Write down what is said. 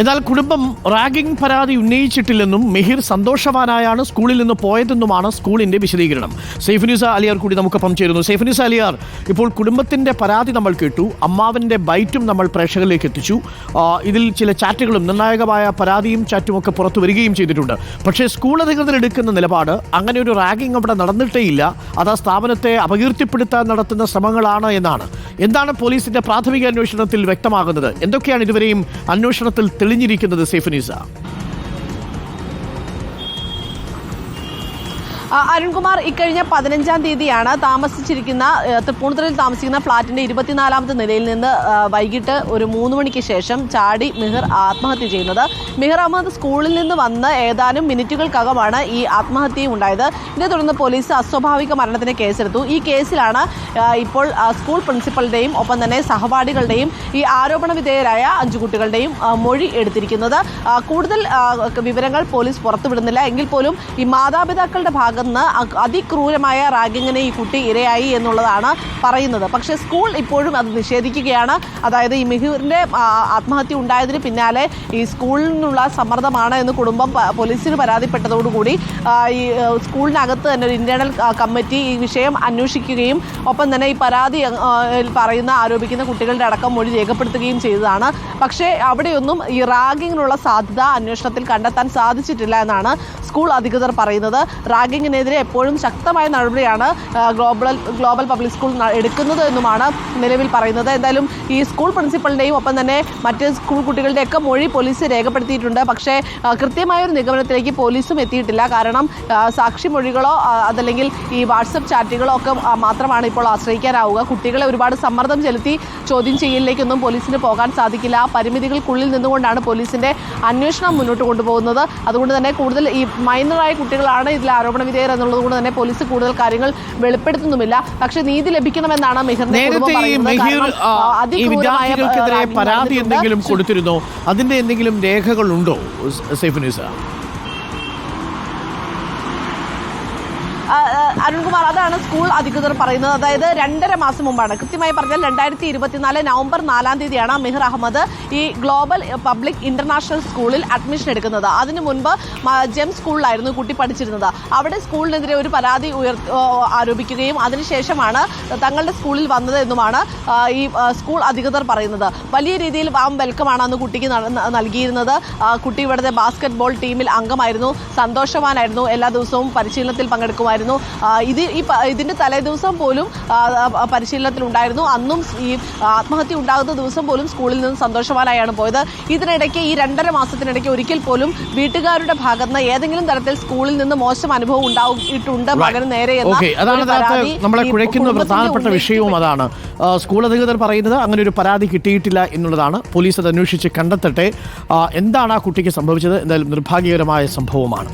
എന്നാൽ കുടുംബം റാഗിംഗ് പരാതി ഉന്നയിച്ചിട്ടില്ലെന്നും മെഹിർ സന്തോഷവാനായാണ് സ്കൂളിൽ നിന്ന് പോയതെന്നുമാണ് സ്കൂളിന്റെ വിശദീകരണം. സൈഫുനിസ അലിയാർ കൂടി നമുക്കൊപ്പം ചേരുന്നു. സൈഫുനിസ അലിയാർ ഇപ്പോൾ കുടുംബത്തിന്റെ പരാതി നമ്മൾ കേട്ടു അമ്മാവന്റെ ബൈറ്റും നമ്മൾ പ്രേക്ഷകരിലേക്ക് എത്തിച്ചു. ഇതിൽ ചില ചാറ്റുകളും നിർണായകമായ പരാതിയും ചാറ്റും ഒക്കെ പുറത്തു വരികയും ചെയ്തിട്ടുണ്ട്. പക്ഷേ സ്കൂൾ അധികൃതർ എടുക്കുന്ന നിലപാട് അങ്ങനെ ഒരു റാഗിംഗ് അവിടെ നടന്നിട്ടേ ഇല്ല. അത് ആ സ്ഥാപനത്തെ അപകീർത്തിപ്പെടുത്താൻ നടത്തുന്ന ശ്രമങ്ങളാണ് എന്നാണ്. എന്താണ് പോലീസിന്റെ പ്രാഥമിക അന്വേഷണത്തിൽ വ്യക്തമാകുന്നത്? എന്തൊക്കെയാണ് ഇതുവരെയും അന്വേഷണത്തിൽ തെളിഞ്ഞിരിക്കുന്നത് സേഫ് ആ, അരുൺകുമാർ ഇക്കഴിഞ്ഞ പതിനഞ്ചാം തീയതിയാണ് താമസിച്ചിരിക്കുന്ന തൃപ്പൂണിത്തുറയിൽ താമസിക്കുന്ന ഫ്ളാറ്റിന്റെ ഇരുപത്തിനാലാമത്തെ നിലയിൽ നിന്ന് വൈകിട്ട് ഒരു മൂന്ന് മണിക്ക് ശേഷം ചാടി മിഹിർ ആത്മഹത്യ ചെയ്യുന്നത്. മിഹിർ അഹമ്മദ് സ്കൂളിൽ നിന്ന് വന്ന് ഏതാനും മിനിറ്റുകൾക്കകമാണ് ഈ ആത്മഹത്യ ഉണ്ടായത്. ഇതേ തുടർന്ന് പോലീസ് അസ്വാഭാവിക മരണത്തിന് കേസെടുത്തു. ഈ കേസിലാണ് ഇപ്പോൾ സ്കൂൾ പ്രിൻസിപ്പളുടെയും ഒപ്പം തന്നെ സഹപാഠികളുടെയും ഈ ആരോപണ വിധേയരായ അഞ്ചു കുട്ടികളുടെയും മൊഴി എടുത്തിരിക്കുന്നത്. കൂടുതൽ വിവരങ്ങൾ പോലീസ് പുറത്തുവിടുന്നില്ല. എങ്കിൽ പോലും ഈ മാതാപിതാക്കളുടെ ഭാഗത്ത് നിന്ന് അ- അതിക്രൂരമായ റാഗിങ്ങിന് ഈ കുട്ടി ഇരയായി എന്നുള്ളതാണ് പറയുന്നത്. പക്ഷേ സ്കൂൾ ഇപ്പോഴും അത് നിഷേധിക്കുകയാണ്. അതായത് ഈ മിഹിറിന്റെ ആത്മഹത്യ ഉണ്ടായതിന് പിന്നാലെ ഈ സ്കൂളിൽ നിന്നുള്ള സമ്മർദ്ദമാണ് എന്ന് കുടുംബം പോലീസിന് പരാതിപ്പെട്ടതോടുകൂടി ഈ സ്കൂളിനകത്ത് തന്നെ ഒരു ഇന്റേണൽ കമ്മിറ്റി ഈ വിഷയം അന്വേഷിക്കുകയും ഒപ്പം തന്നെ ഈ പരാതി പറയുന്ന ആരോപിക്കുന്ന കുട്ടികളുടെ അടക്കം മൊഴി രേഖപ്പെടുത്തുകയും ചെയ്തതാണ്. പക്ഷേ അവിടെയൊന്നും ഈ റാഗിങ്ങിനുള്ള സാധ്യത അന്വേഷണത്തിൽ കണ്ടെത്താൻ സാധിച്ചിട്ടില്ല എന്നാണ് സ്കൂൾ അധികൃതർ പറയുന്നത്. റാഗിങ്ങിനെതിരെ എപ്പോഴും ശക്തമായ നടപടിയാണ് ഗ്ലോബൽ ഗ്ലോബൽ പബ്ലിക് സ്കൂൾ എടുക്കുന്നത് എന്നുമാണ് നിലവിൽ പറയുന്നത്. എന്തായാലും ഈ സ്കൂൾ പ്രിൻസിപ്പളിന്റെയും ഒപ്പം തന്നെ മറ്റ് സ്കൂൾ കുട്ടികളുടെയൊക്കെ മൊഴി പോലീസ് രേഖപ്പെടുത്തിയിട്ടുണ്ട്. പക്ഷേ കൃത്യമായ ഒരു നിഗമനത്തിലേക്ക് പോലീസും എത്തിയിട്ടില്ല. കാരണം സാക്ഷി മൊഴികളോ അതല്ലെങ്കിൽ ഈ വാട്സപ്പ് ചാറ്റുകളോ ഒക്കെ മാത്രമാണ് ഇപ്പോൾ ആശ്രയിക്കാനാവുക. കുട്ടികളെ ഒരുപാട് സമ്മർദ്ദം ചെലുത്തി ചോദ്യം ചെയ്യലിലേക്കൊന്നും പോലീസിന് പോകാൻ സാധിക്കില്ല. ആ പരിമിതികൾക്കുള്ളിൽ നിന്നുകൊണ്ടാണ് പോലീസിന്റെ അന്വേഷണം മുന്നോട്ട് കൊണ്ടുപോകുന്നത്. അതുകൊണ്ട് തന്നെ കൂടുതൽ ഈ മൈനറായ കുട്ടികളാണ് ഇതിൽ ആരോപണ വിധേയർ എന്നുള്ളത് കൊണ്ട് തന്നെ പോലീസ് കൂടുതൽ കാര്യങ്ങൾ വെളിപ്പെടുത്തുന്നുമില്ല. പക്ഷേ നീതി ലഭിക്കണമെന്നാണ് ആ, പരാതി. എന്തെങ്കിലും കൊടുത്തിരുന്നോ? അതിന്റെ എന്തെങ്കിലും രേഖകളുണ്ടോ സേഫ് ന്യൂസ് അരുൺകുമാർ അതാണ് സ്കൂൾ അധികൃതർ പറയുന്നത്. അതായത് രണ്ടര മാസം മുമ്പാണ്. കൃത്യമായി പറഞ്ഞാൽ രണ്ടായിരത്തി ഇരുപത്തിനാല് നവംബർ നാലാം തീയതിയാണ് മെഹർ അഹമ്മദ് ഈ ഗ്ലോബൽ പബ്ലിക് ഇന്റർനാഷണൽ സ്കൂളിൽ അഡ്മിഷൻ എടുക്കുന്നത്. അതിനു മുൻപ് ജെം സ്കൂളിലായിരുന്നു കുട്ടി പഠിച്ചിരുന്നത്. അവിടെ സ്കൂളിനെതിരെ ഒരു പരാതി ഉയർ ആരോപിക്കുകയും അതിനുശേഷമാണ് തങ്ങളുടെ സ്കൂളിൽ വന്നത് എന്നുമാണ് ഈ സ്കൂൾ അധികൃതർ പറയുന്നത്. വലിയ രീതിയിൽ വാം വെൽക്കമാണ് അന്ന് കുട്ടിക്ക് നൽകിയിരുന്നത്. കുട്ടി ഇവിടുത്തെ ബാസ്കറ്റ്ബോൾ ടീമിൽ അംഗമായിരുന്നു സന്തോഷവാനായിരുന്നു എല്ലാ ദിവസവും പരിശീലനത്തിൽ പങ്കെടുക്കുമായിരുന്നു. ഇത് ഈ ഇതിന്റെ ഇതിന്റെ തലേ ദിവസം പോലും ഉണ്ടായിരുന്നു. അന്നും ഈ ആത്മഹത്യ ഉണ്ടാകുന്ന ദിവസം പോലും സ്കൂളിൽ നിന്ന് സന്തോഷവാനായാണ് പോയത്. ഇതിനിടയ്ക്ക് ഈ രണ്ടര മാസത്തിനിടയ്ക്ക് ഒരിക്കൽ പോലും വീട്ടുകാരുടെ ഭാഗത്ത് നിന്ന് ഏതെങ്കിലും തരത്തിൽ സ്കൂളിൽ നിന്ന് മോശം അനുഭവം ഉണ്ടായിട്ടുണ്ട് മകന് നേരെ നമ്മളെ കുഴയ്ക്കുന്ന പ്രധാനപ്പെട്ട വിഷയവും അതാണ്. സ്കൂൾ അധികൃതർ പറയുന്നത് അങ്ങനെ ഒരു പരാതി കിട്ടിയിട്ടില്ല എന്നുള്ളതാണ്. പോലീസ് അത് അന്വേഷിച്ച് കണ്ടെത്തട്ടെ. എന്താണ് ആ കുട്ടിക്ക് സംഭവിച്ചത്? എന്തായാലും നിർഭാഗ്യകരമായ സംഭവമാണ്.